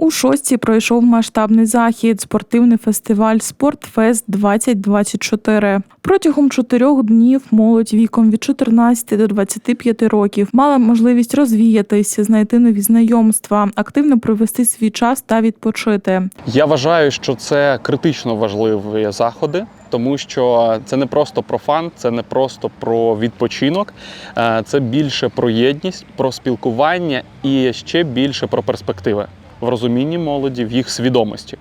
У шостці пройшов масштабний захід спортивний фестиваль Спортфест 2024 Протягом чотирьох днів молодь віком від 14 до 25 років мала можливість розвіятися, знайти нові знайомства, активно провести свій час та відпочити. Я вважаю, що це критично важливі заходи, тому що це не просто про фан, це не просто про відпочинок, е, це більше про єдність, про спілкування і ще більше про перспективи в розумінні молоді, в їх свідомості.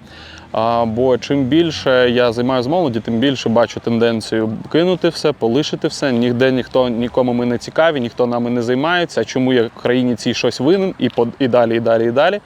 А, Бо чим більше я займаюся молоді, тим більше бачу тенденцію кинути все, полишити все. Ніде ніхто нікому ми не цікаві, ніхто нами не займається. Чому я в країні цій щось винен і по- і далі, і далі, і далі.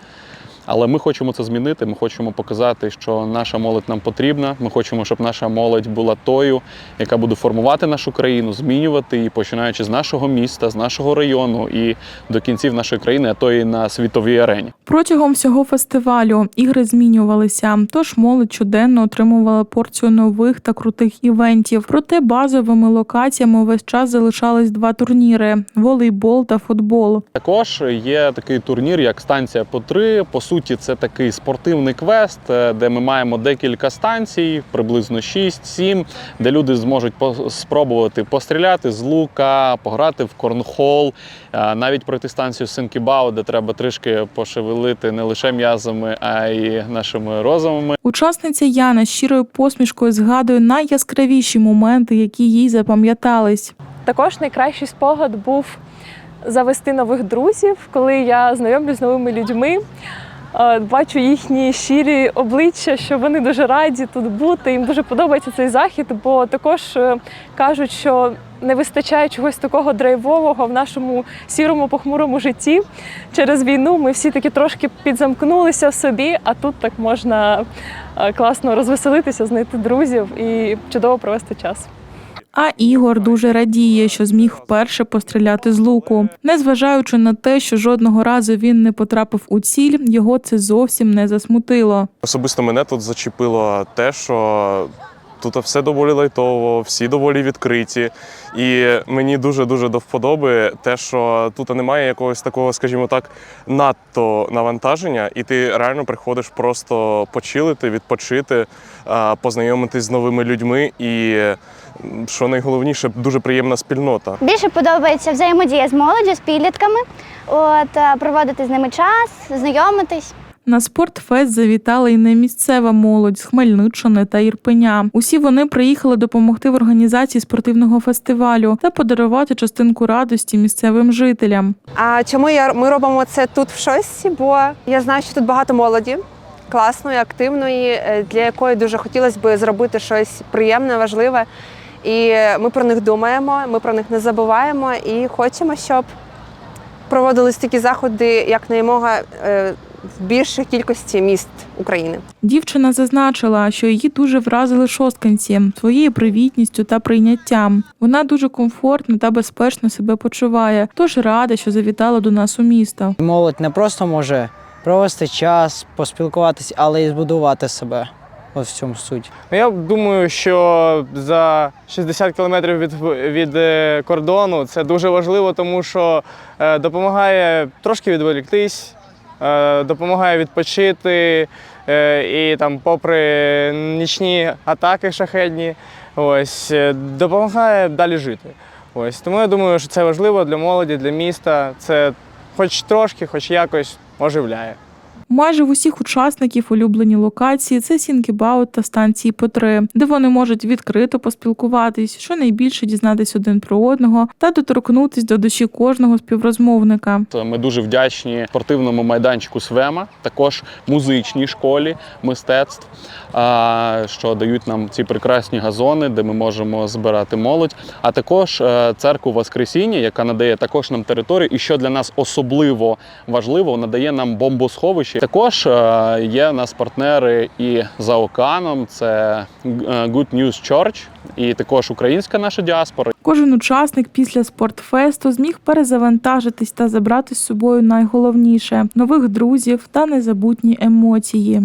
Але ми хочемо це змінити. Ми хочемо показати, що наша молодь нам потрібна. Ми хочемо, щоб наша молодь була тою, яка буде формувати нашу країну, змінювати її, починаючи з нашого міста, з нашого району і до кінців нашої країни, а то і на світовій арені. Протягом всього фестивалю ігри змінювалися, тож молодь щоденно отримувала порцію нових та крутих івентів. Проте базовими локаціями увесь час залишались два турніри: волейбол та футбол. Також є такий турнір, як станція по 3 По суті, це такий спортивний квест, е, де ми маємо декілька станцій, приблизно 6-7, де люди зможуть по- спробувати постріляти з лука, пограти в корнхол, е, навіть пройти станцію Синкібау, де треба трішки пошевелити не лише м'язами, а й нашими розумами. Учасниця Яна з щирою посмішкою згадує найяскравіші моменти, які їй запам'ятались. Також найкращий спогад був завести нових друзів, коли я знайомлюсь з новими людьми. Е, Бачу їхні щирі обличчя, що вони дуже раді тут бути. Їм дуже подобається цей захід, бо також е, кажуть, що не вистачає чогось такого драйвового в нашому сірому похмурому житті. Через війну ми всі таки трошки підзамкнулися в собі, а тут так можна е, класно розвеселитися, знайти друзів і чудово провести час. А Ігор дуже радіє, що зміг вперше постріляти з луку. Незважаючи на те, що жодного разу він не потрапив у ціль, його це зовсім не засмутило. Особисто мене тут зачепило те, що тут все доволі лайтово, всі доволі відкриті. І мені дуже-дуже до вподоби те, що тут немає якогось такого, скажімо так, надто навантаження, і ти реально приходиш просто почилити, відпочити, познайомитись з новими людьми. І що найголовніше, дуже приємна спільнота. Більше подобається взаємодія з молоддю, з підлітками, от, е, проводити з ними час, знайомитись. На спортфест завітала і не місцева молодь з Хмельниччини та Ірпеня. Усі вони приїхали допомогти в організації спортивного фестивалю та подарувати частинку радості місцевим жителям. А чому я ми робимо це тут в шості? Бо я знаю, що тут багато молоді, класної, активної, е, для якої дуже хотілося б зробити щось приємне, важливе. І ми про них думаємо, ми про них не забуваємо і хочемо, щоб проводились такі заходи якнаймога е, в більшій кількості міст України. Дівчина зазначила, що її дуже вразили шостканці своєю привітністю та прийняттям. Вона дуже комфортно та безпечно себе почуває, тож рада, що завітала до нас у місто. Молодь не просто може провести час, поспілкуватись, але й збудувати себе. Ось в цьому суть. Я думаю, що за 60 кілометрів від, від е, кордону це дуже важливо, тому що е, допомагає трошки відволіктись, допомагає відпочити е, і там, попри нічні атаки шахедні, ось е, допомагає далі жити. Ось тому я думаю, що це важливо для молоді, для міста. Це хоч трошки, хоч якось оживляє. Майже в усіх учасників улюблені локації це Сінкібаут та станції по три, де вони можуть відкрито поспілкуватись, що найбільше дізнатись один про одного та доторкнутись до душі кожного співрозмовника. Ми дуже вдячні спортивному майданчику Свема, також музичній школі мистецтв, що дають нам ці прекрасні газони, де ми можемо збирати молодь. А також е, церкву Воскресіння, яка надає також нам територію, і що для нас особливо важливо, надає нам бомбосховище. Також е, є у нас партнери і за океаном. Це е, Good News Church, і також українська наша діаспора. Кожен учасник після спортфесту зміг перезавантажитись та забрати з собою найголовніше нових друзів та незабутні емоції.